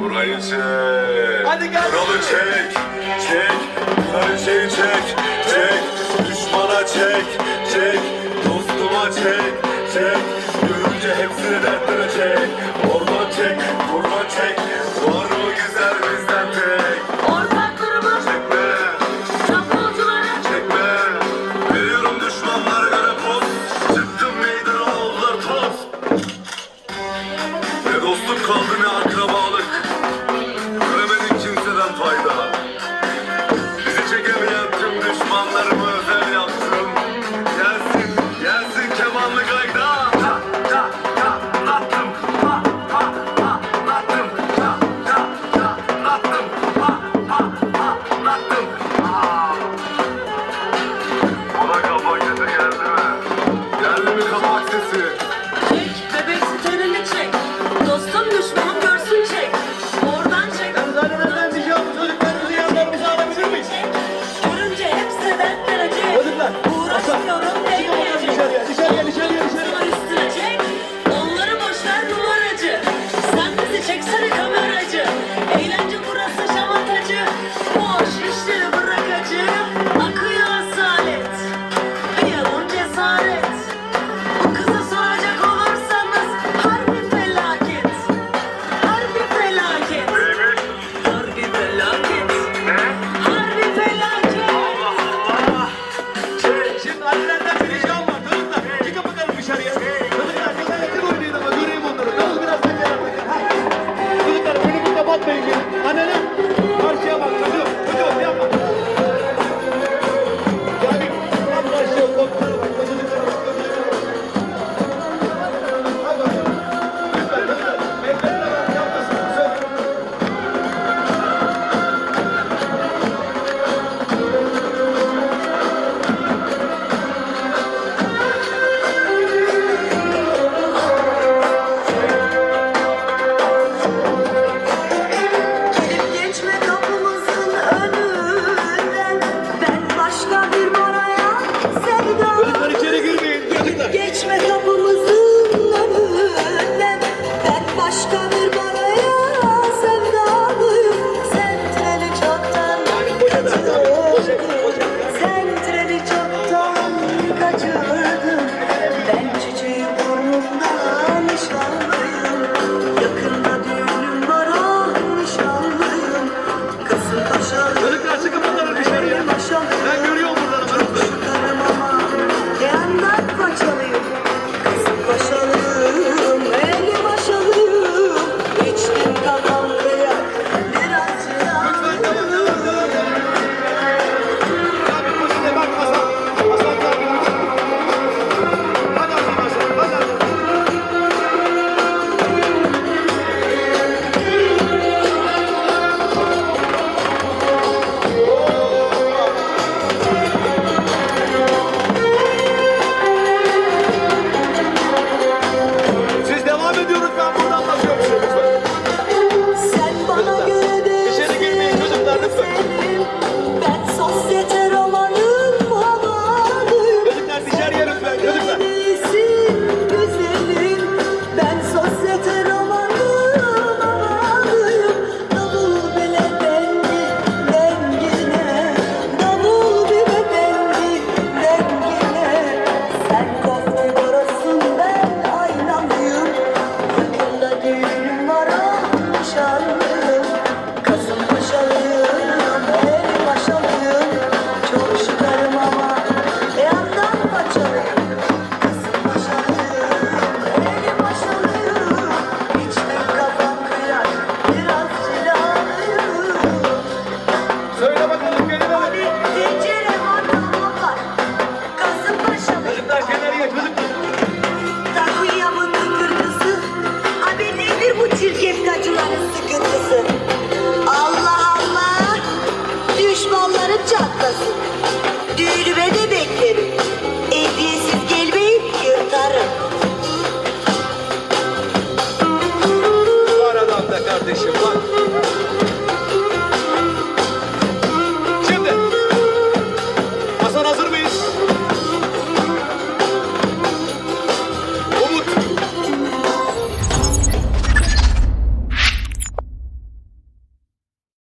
Burayı çek. Hadi gel. Kralı çek. Çek. Kraliçeyi çek. Çek. Düşmana çek. Çek. Dostuma çek. Çek. Görünce hepsini dertlere çek. Orman çek. Kurban çek. Var mı güzel bizden tek. Ortaklarımı çekme. Çapulcuları çekme. Veriyorum düşmanlara göre poz. Çıktım meydana oldular toz. Ne dostluk kaldı ne akrabalık. sarıp çatlasın. Düğünüme de beklerim. Hediyesiz gelmeyi yırtarım.